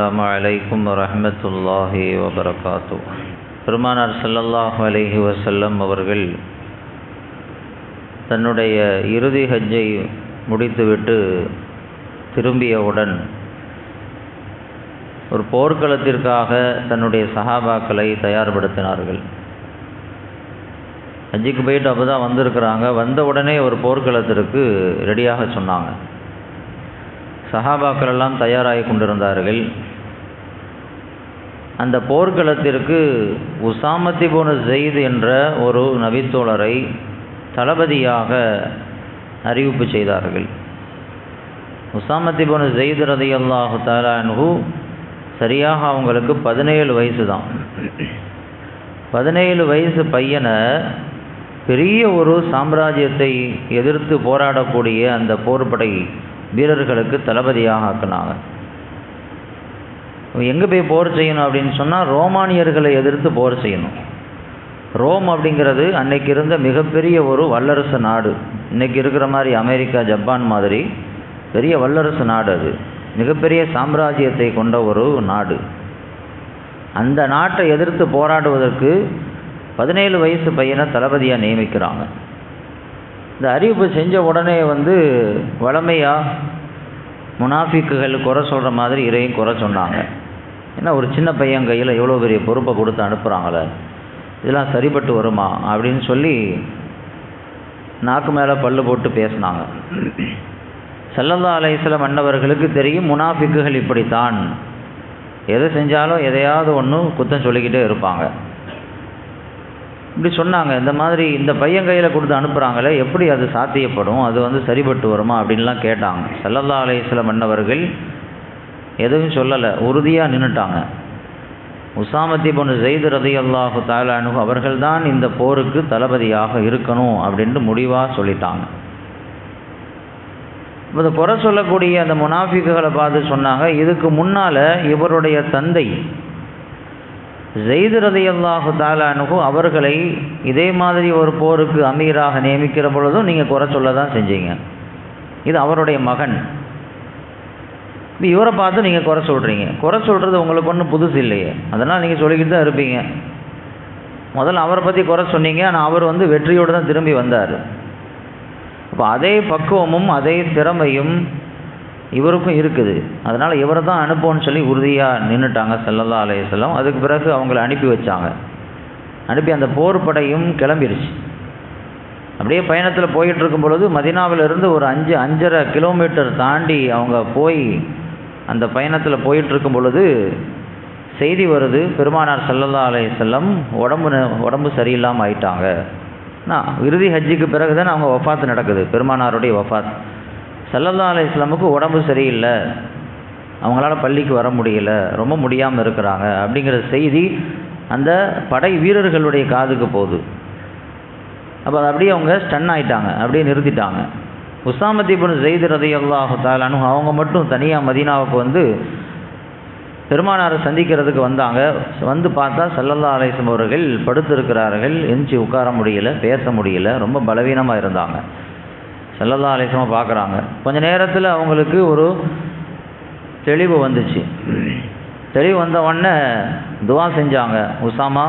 அஸ்லாம் வலைக்கம் வரமத்துல்லாஹி வபரகாத்து பெருமானார் சல்லல்லாஹ் அலைஹி வசல்லம் அவர்கள் தன்னுடைய இறுதி ஹஜ்ஜை முடித்துவிட்டு திரும்பியவுடன் ஒரு போர்க்களத்திற்காக தன்னுடைய சஹாபாக்களை தயார்படுத்தினார்கள். ஹஜ்ஜிக்கு போயிட்டு அப்போ தான் வந்திருக்கிறாங்க. வந்த உடனே ஒரு போர்க்களத்திற்கு ரெடியாக சொன்னாங்க. சஹாபாக்கள் எல்லாம் தயாராகி கொண்டிருந்தார்கள். அந்த போர்க்களத்திற்கு உசாமத்தி போன ஜெயித் என்ற ஒரு நபித்தோழரை தளபதியாக அறிவிப்பு செய்தார்கள். உசாமத்தி போன ஜெயித் ரதி அல்லாஹு தாலான்ஹு சரியாக அவங்களுக்கு பதினேழு வயசு தான் பதினேழு வயசு பையனை பெரிய ஒரு சாம்ராஜ்யத்தை எதிர்த்து போராடக்கூடிய அந்த போர்படை வீரர்களுக்கு தளபதியாக ஆக்கினாங்க. எங்கே போய் போர் செய்யணும் அப்படின்னு சொன்னால் ரோமானியர்களை எதிர்த்து போர் செய்யணும். ரோம் அப்படிங்கிறது அன்னைக்கு இருந்த மிகப்பெரிய ஒரு வல்லரசு நாடு. இன்றைக்கி இருக்கிற மாதிரி அமெரிக்கா ஜப்பான் மாதிரி பெரிய வல்லரசு நாடு அது. மிகப்பெரிய சாம்ராஜ்யத்தை கொண்ட ஒரு நாடு. அந்த நாட்டை எதிர்த்து போராடுவதற்கு பதினேழு வயசு பையனை தளபதியாக நியமிக்கிறாங்க. இந்த அறிவிப்பு செஞ்ச உடனே வந்து வளமையாக முனாஃபிக்குகள் குறை சொல்கிற மாதிரி இறையும் குறை சொன்னாங்க. ஏன்னா ஒரு சின்ன பையன் கையில் எவ்வளோ பெரிய பொறுப்பை கொடுத்து அனுப்புகிறாங்களே இதெல்லாம் சரிப்பட்டு வருமா? அப்படின்னு சொல்லி நாக்கு மேலே பல்லு போட்டு பேசினாங்க. செல்லல்லா அலைசில மன்னவர்களுக்கு தெரியும் முனாஃபிக்குகள் இப்படித்தான். எதை செஞ்சாலும் எதையாவது ஒன்று குத்தம் சொல்லிக்கிட்டே இருப்பாங்க. இப்படி சொன்னாங்க. இந்த மாதிரி இந்த பையன் கையில் கொடுத்து அனுப்புகிறாங்களே எப்படி அது சாத்தியப்படும்? அது வந்து சரிபட்டு வருமா? அப்படின்லாம் கேட்டாங்க. சல்லல்லா அலைசில மன்னவர்கள் எதுவும் சொல்லலை உறுதியாக நின்றுட்டாங்க உசாமத்தி பொண்ணு ஜெயிது ரதி அல்லாஹு தாலானு அவர்கள்தான் இந்த போருக்கு தளபதியாக இருக்கணும் அப்படின்ட்டு முடிவாக சொல்லிட்டாங்க. இப்போ குறை சொல்லக்கூடிய அந்த முனாஃபிக்குகளை பார்த்து சொன்னாங்க இதுக்கு முன்னால் இவருடைய தந்தை ஜெயிது ரதி அல்லாஹு தாலானுகு அவர்களை இதே மாதிரி ஒரு போருக்கு அமீராக நியமிக்கிற பொழுதும் நீங்கள் குறை சொல்ல தான் செஞ்சீங்க. இது அவருடைய மகன். இப்போ இவரை பார்த்து நீங்கள் குறை சொல்கிறீங்க குறை சொல்கிறது உங்களுக்கு ஒன்றும் புதுசு இல்லையே. அதனால் நீங்கள் சொல்லிக்கிட்டு தான் இருப்பீங்க. முதல்ல அவரை பற்றி குறை சொன்னீங்க. ஆனால் அவர் வந்து வெற்றியோடு தான் திரும்பி வந்தார். அப்போ அதே பக்குவமும் அதே திறமையும் இவருக்கும் இருக்குது. அதனால் இவரை தான் அனுப்போன்னு சொல்லி உறுதியாக நின்றுட்டாங்க செல்லல்லா அலையம் அதுக்கு பிறகு அவங்கள அனுப்பி வச்சாங்க. அனுப்பி அந்த போர் படையும் கிளம்பிருச்சு. அப்படியே பயணத்தில் போயிட்டு இருக்கும் பொழுது மதினாவிலிருந்து ஒரு அஞ்சு அஞ்சரை கிலோமீட்டர் தாண்டி அவங்க போய் அந்த பயணத்தில் போயிட்டுருக்கும் பொழுது செய்தி வருது பெருமானார் சல்லல்லா அலைய செல்லம் உடம்பு உடம்பு சரியில்லாமல் ஆயிட்டாங்க. இறுதி ஹஜ்ஜிக்கு பிறகு தான் அவங்க ஒஃபாத்து நடக்குது பெருமானாருடைய வஃபாத். சல்லல்லா அலி இஸ்லாமுக்கு உடம்பு சரியில்லை அவங்களால பள்ளிக்கு வர முடியல ரொம்ப முடியாமல் இருக்கிறாங்க அப்படிங்கிற செய்தி அந்த படை வீரர்களுடைய காதுக்கு போகுது. அப்போ அது அப்படியே அவங்க ஸ்டன் ஆயிட்டாங்க அப்படியே நிறுத்திட்டாங்க. உசாமத்தி ஜெயித் ஜெயிது ரதி அல்லாஹு தாலானு அவங்க மட்டும் தனியாக மதீனாவுக்கு வந்து பெருமானாரை சந்திக்கிறதுக்கு வந்தாங்க. வந்து பார்த்தா சல்லல்லா அலேசம் அவர்கள் படுத்திருக்கிறார்கள். எஞ்சி உட்கார முடியல பேச முடியல. ரொம்ப பலவீனமாக இருந்தாங்க. செல்லல்லா அலேசமாக பார்க்குறாங்க. கொஞ்ச நேரத்தில் அவங்களுக்கு ஒரு தெளிவு வந்துச்சு. தெளிவு வந்த உடனே துவா செஞ்சாங்க. உசாமா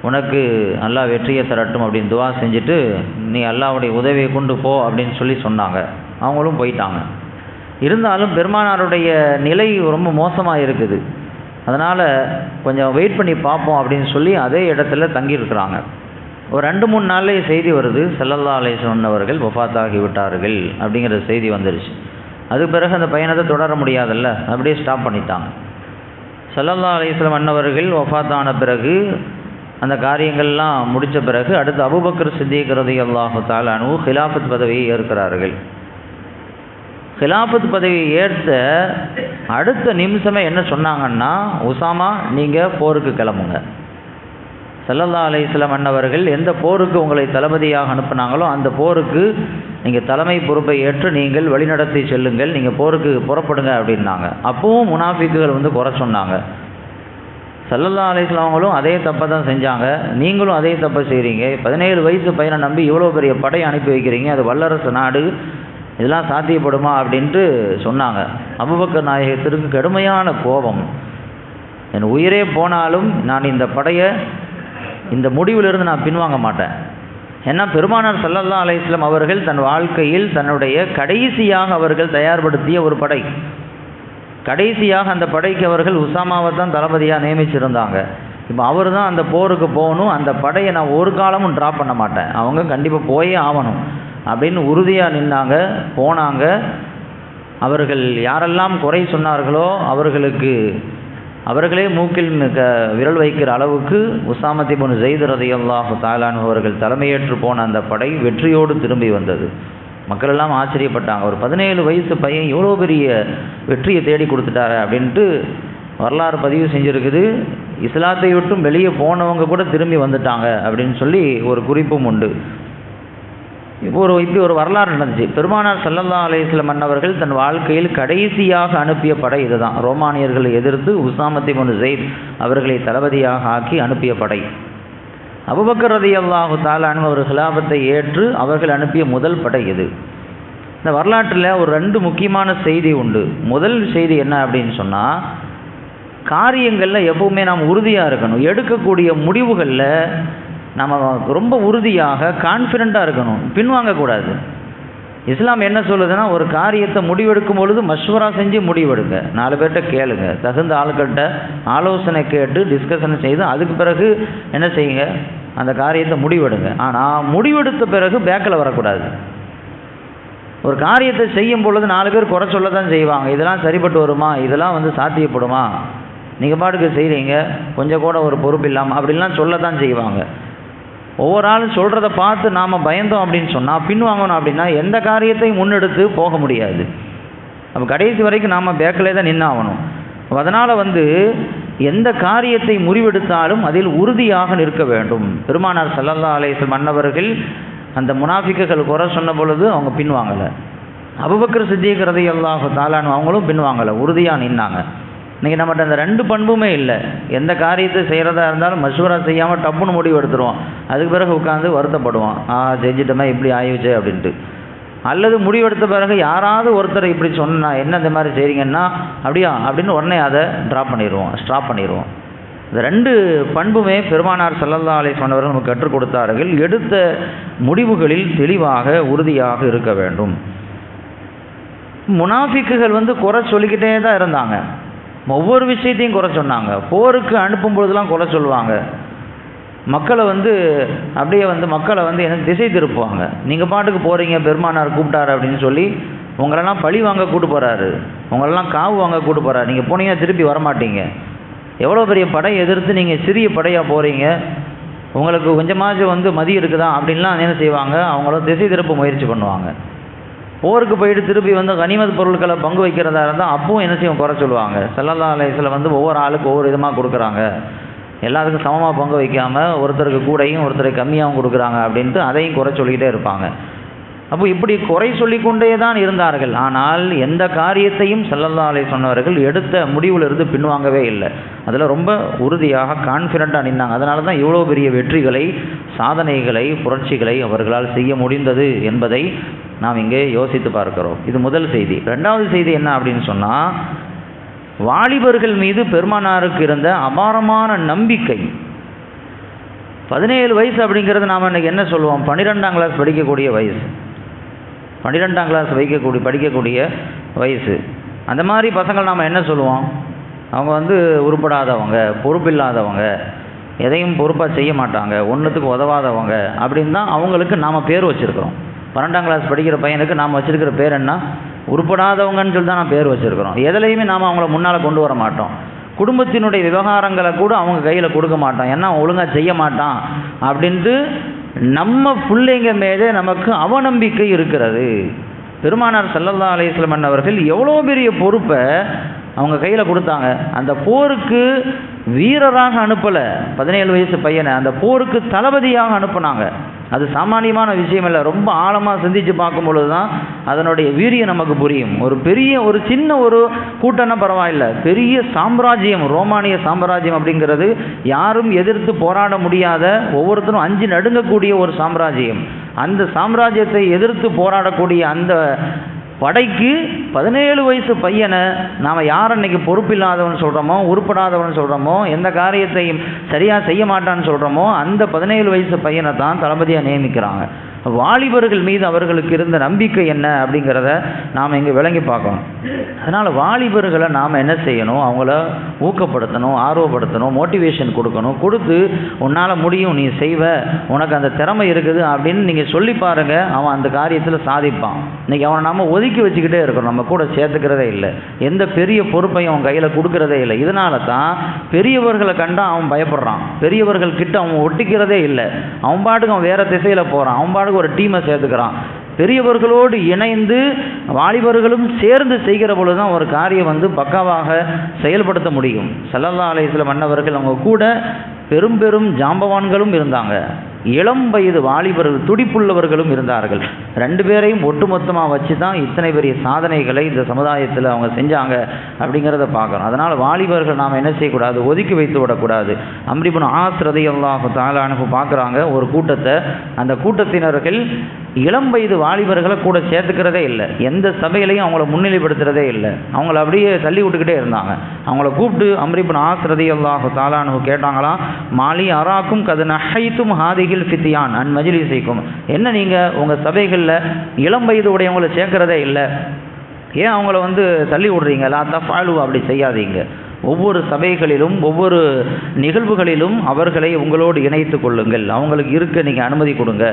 உனக்கு நல்லா வெற்றியை தரட்டும் அப்படின்னு துவா செஞ்சுட்டு நீ அல்லாவுடைய உதவியை கொண்டு போ அப்படின்னு சொல்லி சொன்னாங்க. அவங்களும் போயிட்டாங்க. இருந்தாலும் பெருமானாருடைய நிலை ரொம்ப மோசமாக இருக்குது. அதனால் கொஞ்சம் வெயிட் பண்ணி பார்ப்போம் அப்படின்னு சொல்லி அதே இடத்துல தங்கியிருக்கிறாங்க. ஒரு ரெண்டு மூணு நாள்லேயே செய்தி வருது. செல்லல்லா அலேசன் அவர்கள் ஒஃபாத்தாகி விட்டார்கள் அப்படிங்கிற செய்தி வந்துருச்சு. அதுக்கு பிறகு அந்த பயணத்தை தொடர முடியாதல்ல? அப்படியே ஸ்டாப் பண்ணிட்டாங்க. செல்லல்லா அலேஸ்லம் அன்னவர்கள் ஒஃபாத்தான பிறகு அந்த காரியங்கள்லாம் முடித்த பிறகு அடுத்து அபுபக்கர் சித்திக்கிறது அல்லாஹு தாலானு ஹிலாஃபத் பதவியை ஏற்கிறார்கள். ஹிலாஃபத் பதவியை ஏற்ற அடுத்த நிமிஷமே என்ன சொன்னாங்கன்னா உசாமா நீங்கள் போருக்கு கிளம்புங்க. சல்லல்லா அலிஸ்லாம் அன்னவர்கள் எந்த போருக்கு உங்களை தளபதியாக அனுப்புனாங்களோ அந்த போருக்கு நீங்கள் தலைமை பொறுப்பை ஏற்று நீங்கள் வழிநடத்தி செல்லுங்கள் நீங்கள் போருக்கு புறப்படுங்க அப்படின்னாங்க. அப்பவும் முனாஃபிக்குகள் வந்து குறை சொன்னாங்க. சல்லல்லா அலிஸ்லாமங்களும் அதே தப்பை தான் செஞ்சாங்க. நீங்களும் அதே தப்பை செய்கிறீங்க பதினேழு வயசு பையனை நம்பி இவ்வளோ பெரிய படையை அனுப்பி வைக்கிறீங்க. அது வல்லரசு நாடு. இதெல்லாம் சாத்தியப்படுமா அப்படின்ட்டு சொன்னாங்க. அபுபக்கர் நாயகத்திற்கு கடுமையான கோபம். என் உயிரே போனாலும் நான் இந்த படையை இந்த முடிவிலிருந்து நான் பின்வாங்க மாட்டேன். ஏன்னா பெருமானார் சல்லல்லா அலைஹி அவர்கள் தன் வாழ்க்கையில் தன்னுடைய கடைசியாக அவர்கள் தயார்படுத்திய ஒரு படை. கடைசியாக அந்த படைக்கு அவர்கள் உசாமாவை தான் தளபதியாக நியமிச்சிருந்தாங்க. இப்போ அவர் தான் அந்த போருக்கு போகணும் அந்த படையை நான் ஒரு காலமும் ட்ராப் பண்ண மாட்டேன். அவங்க கண்டிப்பாக போயே ஆகணும் அப்படின்னு உறுதியாக நின்னாங்க போனாங்க. அவர்கள் யாரெல்லாம் குறை சொன்னார்களோ அவர்களுக்கு அவர்களே மூக்கில் மிக விரல் வைக்கிற அளவுக்கு உசாமத்தி பொன் ஜெயித் ரதியல்லாஹு தாலான் அவர்கள் தலைமையேற்று போன அந்த படை வெற்றியோடு திரும்பி வந்தது. மக்கள் எல்லாம் ஆச்சரியப்பட்டாங்க. ஒரு பதினேழு வயசு பையன் இவ்வளோ பெரிய வெற்றியை தேடி கொடுத்துட்டாரு அப்படின்ட்டு வரலாறு பதிவு செஞ்சுருக்குது. இஸ்லாத்தை விட்டும் வெளியே போனவங்க கூட திரும்பி வந்துட்டாங்க அப்படின்னு சொல்லி ஒரு குறிப்பும் உண்டு. இப்போ ஒரு இப்படி ஒரு வரலாறு நடந்துச்சு. பெருமானார் சல்லல்லா அலைஹி மன்னவர்கள் தன் வாழ்க்கையில் கடைசியாக அனுப்பிய படை இதுதான். ரோமானியர்களை எதிர்த்து உசாமத்தி முன் ஜெயித் அவர்களை தளபதியாக ஆக்கி அனுப்பிய படை. அபுபக்கர் ரலியல்லாஹு தாலான் அவர் ஹிலாபத்தை ஏற்று அவர்கள் அனுப்பிய முதல் படை இது இந்த வரலாற்றில் ஒரு ரெண்டு முக்கியமான செய்தி உண்டு. முதல் செய்தி என்ன அப்படின்னு சொன்னால் காரியங்களில் எப்பவுமே நாம் உறுதியாக இருக்கணும். எடுக்கக்கூடிய முடிவுகளில் நம்ம ரொம்ப உறுதியாக கான்ஃபிடண்ட்டாக இருக்கணும். பின்வாங்கக்கூடாது. இஸ்லாம் என்ன சொல்லுதுன்னா ஒரு காரியத்தை முடிவெடுக்கும் பொழுது மஷ்வரா செஞ்சு முடிவெடுங்க. நாலு பேர்கிட்ட கேளுங்க. தகுந்த ஆளுக்கிட்ட ஆலோசனை கேட்டு டிஸ்கஷன் செய்து அதுக்கு பிறகு என்ன செய்யுங்க? அந்த காரியத்தை முடிவெடுங்க. ஆனால் முடிவெடுத்த பிறகு பேக்கில் வரக்கூடாது. ஒரு காரியத்தை செய்யும் பொழுது நாலு பேர் குறை சொல்ல தான் செய்வாங்க. இதெல்லாம் சரிப்பட்டு வருமா? இதெல்லாம் வந்து சாத்தியப்படுமா? நீங்கள் பாட்டுக்கு செய்கிறீங்க கொஞ்சம் கூட ஒரு பொறுப்பு இல்லாமல் அப்படின்லாம் சொல்ல தான் செய்வாங்க. ஒவ்வொரு ஆளும் சொல்கிறத பார்த்து நாம் பயந்தோம் அப்படின்னு சொன்னால் பின்வாங்கணும் அப்படின்னா எந்த காரியத்தையும் முன்னெடுத்து போக முடியாது. அப்போ கடைசி வரைக்கும் நாம் பேக்கிலே தான் நின்னாகணும். அதனால் வந்து எந்த காரியத்தை முறிவெடுத்தாலும் அதில் உறுதியாக நிற்க வேண்டும். பெருமானார் சல்லல்லா அலேஸ்வல் மன்னவர்கள் அந்த முனாஃபிக்குகள் குறை சொன்ன பொழுது அவங்க பின்வாங்கலை. அபுபக்கர் சித்திக் ரதி அல்லாஹு தாலானு அவங்களும் பின்வாங்கலை உறுதியாக நின்னாங்க. இன்றைக்கி நம்மகிட்ட அந்த ரெண்டு பண்புமே இல்லை. எந்த காரியத்தை செய்கிறதா இருந்தாலும் மசூரா செய்யாமல் டப்புன்னு முடிவு எடுத்துருவோம் அதுக்கு பிறகு உட்காந்து வருத்தப்படுவோம் ஆ செஞ்சிட்டோமே இப்படி ஆயிடுச்சு அப்படின்ட்டு. அல்லது முடிவெடுத்த பிறகு யாராவது ஒருத்தர் இப்படி சொன்னா என்ன இந்த மாதிரி செய்கிறீங்கன்னா அப்படியா? அப்படின்னு உடனே அதை ட்ராப் பண்ணிடுவோம் ஸ்டாப் பண்ணிடுவோம் இந்த ரெண்டு பண்புமே பெருமானார் செல்லல்லா அலை சொன்னவர்கள் நமக்கு கற்றுக் கொடுத்தார்கள். எடுத்த முடிவுகளில் தெளிவாக உறுதியாக இருக்க வேண்டும். முனாஃபிக்குகள் வந்து குறை சொல்லிக்கிட்டே தான் இருந்தாங்க. ஒவ்வொரு விஷயத்தையும் குறை சொன்னாங்க. போருக்கு அனுப்பும் பொழுதுலாம் குறை சொல்லுவாங்க. மக்களை வந்து அப்படியே வந்து மக்களை வந்து என்ன திசை திருப்புவாங்க. நீங்கள் பாட்டுக்கு போகிறீங்க பெருமானார் கூப்பிட்டாரு அப்படின்னு சொல்லி உங்களெல்லாம் பழி வாங்க கூட்டு போகிறாரு உங்களெல்லாம் காவு வாங்க கூட்டு போகிறாரு நீங்கள் போனீங்கன்னா திருப்பி வரமாட்டீங்க. எவ்வளோ பெரிய படை எதிர்த்து நீங்கள் சிறிய படையாக போகிறீங்க உங்களுக்கு கொஞ்சமாச்சும் வந்து மதி இருக்குதா? அப்படின்லாம் என்ன செய்வாங்க? அவங்களும் திசை திருப்ப முயற்சி பண்ணுவாங்க. போருக்கு போயிட்டு திருப்பி வந்து கனிமத் பொருட்களை பங்கு வைக்கிறதா இருந்தால் அப்பவும் என்ன செய்யும்? குறை சொல்லுவாங்க. செல்லல்லா அலைஸில் வந்து ஒவ்வொரு ஆளுக்கு ஒவ்வொரு விதமாக கொடுக்குறாங்க. எல்லாத்துக்கும் சமமாக பங்கு வைக்காமல் ஒருத்தருக்கு கூடையும் ஒருத்தருக்கு கம்மியாகவும் கொடுக்குறாங்க அப்படின்ட்டு அதையும் குறை சொல்லிக்கிட்டே இருப்பாங்க. அப்போ இப்படி குறை சொல்லிக்கொண்டே தான் இருந்தார்கள். ஆனால் எந்த காரியத்தையும் சல்லல்லா சொன்னவர்கள் எடுத்த முடிவிலிருந்து பின்வாங்கவே இல்லை. அதில் ரொம்ப உறுதியாக கான்ஃபிடண்ட்டாக நின்றாங்க அதனால தான் இவ்வளோ பெரிய வெற்றிகளை சாதனைகளை புரட்சிகளை அவர்களால் செய்ய முடிந்தது என்பதை நாம் இங்கே யோசித்து பார்க்கிறோம். இது முதல் செய்தி. ரெண்டாவது செய்தி என்ன அப்படின்னு சொன்னால் வாலிபர்கள் மீது பெருமானாருக்கு இருந்த அபாரமான நம்பிக்கை. பதினேழு வயசு அப்படிங்கிறது நாம் இன்றைக்கி என்ன சொல்லுவோம்? பன்னிரெண்டாம் கிளாஸ் படிக்கக்கூடிய வயசு. பன்னிரெண்டாம் கிளாஸ் வைக்கக்கூடிய படிக்கக்கூடிய வயசு. அந்த மாதிரி பசங்கள் நாம் என்ன சொல்லுவோம்? அவங்க வந்து உருப்படாதவங்க பொறுப்பில்லாதவங்க எதையும் பொறுப்பாக செய்ய மாட்டாங்க ஒன்றுத்துக்கு உதவாதவங்க அப்படின்னு தான் அவங்களுக்கு நாம் பேர் வச்சுருக்கிறோம். பன்னெண்டாம் கிளாஸ் படிக்கிற பையனுக்கு நாம் வச்சுருக்கிற பேர் என்ன? உருப்படாதவங்கன்னு சொல்லி தான் நான் பேர் வச்சுருக்கிறோம். எதுலேயுமே நாம் அவங்கள முன்னால் கொண்டு வர மாட்டோம். குடும்பத்தினுடைய விவகாரங்களை கூட அவங்க கையில் கொடுக்க மாட்டோம். ஏன்னா ஒழுங்காக செய்ய மாட்டான் அப்படின்ட்டு நம்ம பிள்ளைங்க மேலே நமக்கு அவநம்பிக்கை இருக்கிறது. பெருமானார் சல்லல்லா அலையம் அவர்கள் எவ்வளோ பெரிய பொறுப்பை அவங்க கையில் கொடுத்தாங்க. அந்த போருக்கு வீரராக அனுப்பலை. பதினேழு வயசு பையனை. அந்த போருக்கு தளபதியாக அனுப்புனாங்க. அது சாமானியமான விஷயம் இல்லை. ரொம்ப ஆழமாக சிந்திச்சு பார்க்கும் பொழுது தான் அதனுடைய வீரியம் நமக்கு புரியும். ஒரு பெரிய ஒரு சின்ன ஒரு கூட்டம்னா பரவாயில்ல. பெரிய சாம்ராஜ்யம் ரோமானிய சாம்ராஜ்யம் அப்படிங்கிறது யாரும் எதிர்த்து போராட முடியாத ஒவ்வொருத்தரும் அஞ்சு நடுங்கக்கூடிய ஒரு சாம்ராஜ்யம். அந்த சாம்ராஜ்யத்தை எதிர்த்து போராடக்கூடிய அந்த படைக்கு பதினேழு வயசு பையனை நாம் யார் அன்னைக்கு பொறுப்பில்லாதவன் சொல்கிறோமோ உருப்படாதவன் சொல்கிறோமோ எந்த காரியத்தையும் சரியாக செய்ய மாட்டான்னு சொல்கிறோமோ அந்த பதினேழு வயசு பையனை தான் தளபதியாக நியமிக்கிறாங்க. வாலிபர்கள் மீது அவர்களுக்கு இருந்த நம்பிக்கை என்ன அப்படிங்கிறத நாம் இங்கே விளங்கி பார்க்கணும். அதனால் வாலிபர்களை நாம் என்ன செய்யணும்? அவங்கள ஊக்கப்படுத்தணும் ஆர்வப்படுத்தணும் மோட்டிவேஷன் கொடுக்கணும். கொடுத்து உன்னால் முடியும் நீ செய்வ. உனக்கு அந்த திறமை இருக்குது அப்படின்னு நீங்கள் சொல்லி பாருங்கள் அவன் அந்த காரியத்தில் சாதிப்பான். இன்றைக்கி அவனை நம்ம ஒதுக்கி வச்சுக்கிட்டே இருக்கிறோம். நம்ம கூட சேர்த்துக்கிறதே இல்லை. எந்த பெரிய பொறுப்பையும் அவன் கையில் கொடுக்கறதே இல்லை. இதனால தான் பெரியவர்களை கண்டா அவன் பயப்படுறான். பெரியவர்கள் கிட்ட அவன் ஒட்டிக்கிறதே இல்லை. அவன் பாட்டுக்கு அவன் வேறு திசையில் போகிறான் அவன் பாட்டுக்கு ஒரு டீமை சேர்த்துக்கிறான். பெரியவர்களோடு இணைந்து வாலிபர்களும் சேர்ந்து செய்கிற பொழுது தான் ஒரு காரியம் வந்து பக்காவாக செயல்படுத்த முடியும். சல்லல்லா அலைஹிஸ்ஸலாம் மன்னவர்கள் அவங்க கூட பெரும் பெரும் ஜாம்பவான்களும் இருந்தாங்க. இளம் வயது வாலிபர்கள் துடிப்புள்ளவர்களும் இருந்தார்கள். ரெண்டு பேரையும் ஒட்டுமொத்தமாக வச்சு தான் இத்தனை பெரிய சாதனைகளை இந்த சமுதாயத்தில் அவங்க செஞ்சாங்க அப்படிங்கிறத பார்க்கணும் அதனால் வாலிபர்கள் நாம் என்ன செய்யக்கூடாது? ஒதுக்கி வைத்து விடக்கூடாது. அம்ரிபுன் ஆசிரதை அல்லாஹு தாலானு பார்க்குறாங்க. ஒரு கூட்டத்தை அந்த கூட்டத்தினர்கள் இளம் வயது வாலிபர்களை கூட சேர்த்துக்கிறதே இல்லை. எந்த சபையிலையும் அவங்கள முன்னிலைப்படுத்துறதே இல்லை. அவங்கள அப்படியே தள்ளி விட்டுக்கிட்டே இருந்தாங்க. அவங்கள கூப்பிட்டு அம்ரிபுன் ஆசிரதை அல்லாஹு தாலானு கேட்டாங்களாம் மாலி அராக்கும் கது நஹைத்தும் ஹாதிகில் ஃபித்தியான் அன் மஜிலிசைக்கும். என்ன நீங்கள் உங்கள் சபைகள் இல்லை. இளம் வயது உடையவங்களை சேர்க்கிறதே இல்லை. ஏன் அவங்கள வந்து தள்ளி விடுறீங்க? லா தஃபாலு அப்படி செய்யாதீங்க. ஒவ்வொரு சபைகளிலும் ஒவ்வொரு நிகழ்வுகளிலும் அவர்களை உங்களோடு இணைத்து கொள்ளுங்கள். அவங்களுக்கு இருக்க நீங்கள் அனுமதி கொடுங்க.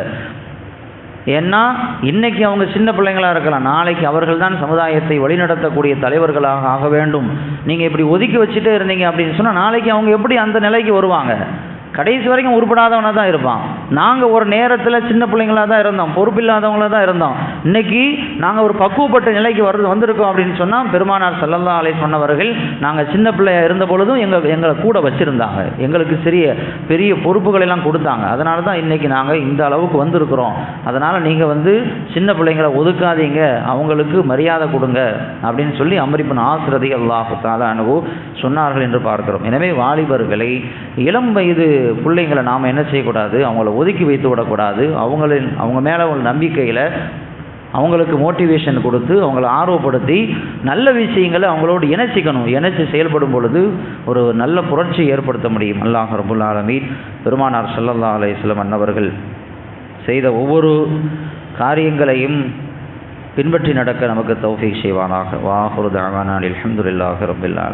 ஏன்னா இன்னைக்கு அவங்க சின்ன பிள்ளைங்களா இருக்கலாம். நாளைக்கு அவர்கள் தான் சமுதாயத்தை வழிநடத்தக்கூடிய தலைவர்களாக ஆக வேண்டும். நீங்கள் இப்படி ஒதுக்கி வச்சுட்டே இருந்தீங்க அப்படின்னு சொன்னால் நாளைக்கு அவங்க எப்படி அந்த நிலைக்கு வருவாங்க? கடைசி வரைக்கும் உருப்படாதவனாக தான் இருப்பான். நாங்கள் ஒரு நேரத்தில் சின்ன பிள்ளைங்களாக தான் இருந்தோம். பொறுப்பில்லாதவங்களாக தான் இருந்தோம். இன்னைக்கு நாங்கள் ஒரு பக்குவப்பட்ட நிலைக்கு வர்றது வந்திருக்கோம் அப்படின்னு சொன்னால் பெருமானார் சல்லல்லா அலை சொன்னவர்கள் நாங்கள் சின்ன பிள்ளையாக இருந்த பொழுதும் எங்கள் எங்களை கூட வச்சுருந்தாங்க. எங்களுக்கு சிறிய பெரிய பொறுப்புகளெல்லாம் கொடுத்தாங்க. அதனால தான் இன்றைக்கி நாங்கள் இந்த அளவுக்கு வந்திருக்கிறோம். அதனால் நீங்கள் வந்து சின்ன பிள்ளைங்களை ஒதுக்காதீங்க. அவங்களுக்கு மரியாதை கொடுங்க அப்படின்னு சொல்லி அமரிப்பன் ஆசிரதி அல்லாஹு தாலா சொன்னார்கள் என்று பார்க்கிறோம். எனவே வாலிபர்களை இளம் வயது பிள்ளைங்களை நாம் என்ன செய்யக்கூடாது? அவங்கள ஒதுக்கி வைத்து விடக்கூடாது. அவங்களின் அவங்க மேலே அவங்க நம்பிக்கையில் அவங்களுக்கு மோட்டிவேஷன் கொடுத்து அவங்கள ஆர்வப்படுத்தி நல்ல விஷயங்களை அவங்களோடு இணைச்சிக்கணும். இணைச்சி செயல்படும் பொழுது ஒரு நல்ல புரட்சி ஏற்படுத்த முடியும். அல்லாஹ் ரபுல் ஆலமீன் பெருமானார் சல்லல்லா அலையம் அன்னவர்கள் செய்த ஒவ்வொரு காரியங்களையும் பின்பற்றி நடக்க நமக்கு தௌஃபீக் செய்வானாக. வாஹுரு தாவானா அலமதுல்லாஹ் ரபுல்லால